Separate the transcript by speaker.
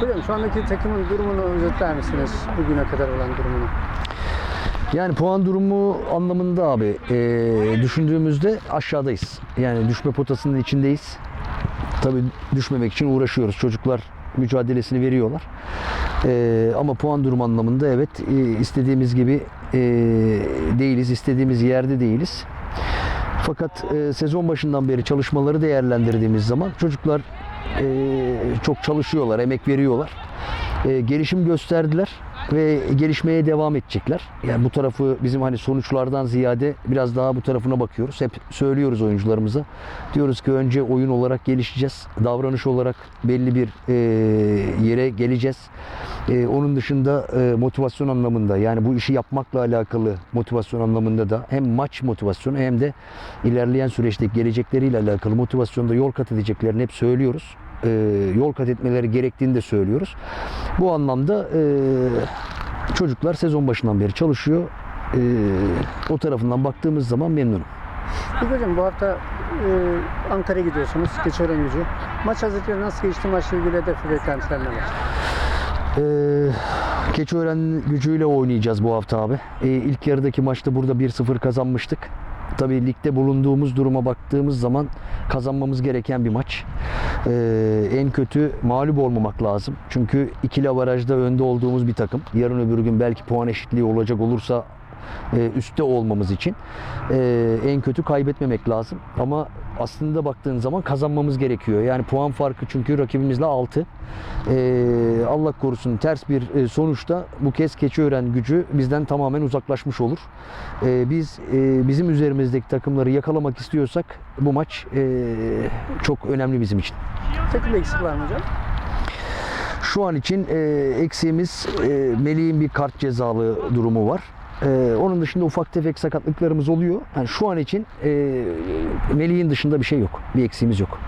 Speaker 1: Hocam şu andaki takımın durumunu özetler misiniz? Bugüne kadar olan durumunu.
Speaker 2: Yani puan durumu anlamında abi e, düşündüğümüzde aşağıdayız. Yani düşme potasının içindeyiz. Tabii düşmemek için uğraşıyoruz. Çocuklar mücadelesini veriyorlar. E, ama puan durumu anlamında evet e, istediğimiz gibi e, değiliz. istediğimiz yerde değiliz. Fakat e, sezon başından beri çalışmaları değerlendirdiğimiz zaman çocuklar çok çalışıyorlar, emek veriyorlar. E, gelişim gösterdiler ve gelişmeye devam edecekler. Yani bu tarafı bizim hani sonuçlardan ziyade biraz daha bu tarafına bakıyoruz. Hep söylüyoruz oyuncularımıza. Diyoruz ki önce oyun olarak gelişeceğiz. Davranış olarak belli bir e, yere geleceğiz. E, onun dışında e, motivasyon anlamında yani bu işi yapmakla alakalı motivasyon anlamında da hem maç motivasyonu hem de ilerleyen süreçte gelecekleriyle alakalı motivasyonda yol kat edeceklerini hep söylüyoruz. E, yol kat etmeleri gerektiğini de söylüyoruz. Bu anlamda e, çocuklar sezon başından beri çalışıyor. E, o tarafından baktığımız zaman memnunum.
Speaker 1: Peki hocam bu hafta e, Ankara'ya gidiyorsunuz. Keçiören gücü. Maç hazırlıkları nasıl geçti? Maçla ilgili hedef beklentiler neler?
Speaker 2: Ee, Keçiören gücüyle oynayacağız bu hafta abi. Ee, ilk yarıdaki maçta burada 1-0 kazanmıştık. Tabii ligde bulunduğumuz duruma baktığımız zaman kazanmamız gereken bir maç. Ee, en kötü mağlup olmamak lazım. Çünkü ikili avarajda önde olduğumuz bir takım. Yarın öbür gün belki puan eşitliği olacak olursa e, üstte olmamız için e, en kötü kaybetmemek lazım. Ama aslında baktığın zaman kazanmamız gerekiyor. Yani puan farkı çünkü rakibimizle 6. E, Allah korusun ters bir e, sonuçta bu kez Keçiören gücü bizden tamamen uzaklaşmış olur. E, biz e, bizim üzerimizdeki takımları yakalamak istiyorsak bu maç e, çok önemli bizim için.
Speaker 1: Takım eksik var mı hocam?
Speaker 2: Şu an için e, eksiğimiz e, Melih'in bir kart cezalı durumu var. E, onun dışında ufak tefek sakatlıklarımız oluyor. Yani şu an için e, Melih'in dışında bir şey yok. Bir eksiğimiz yok.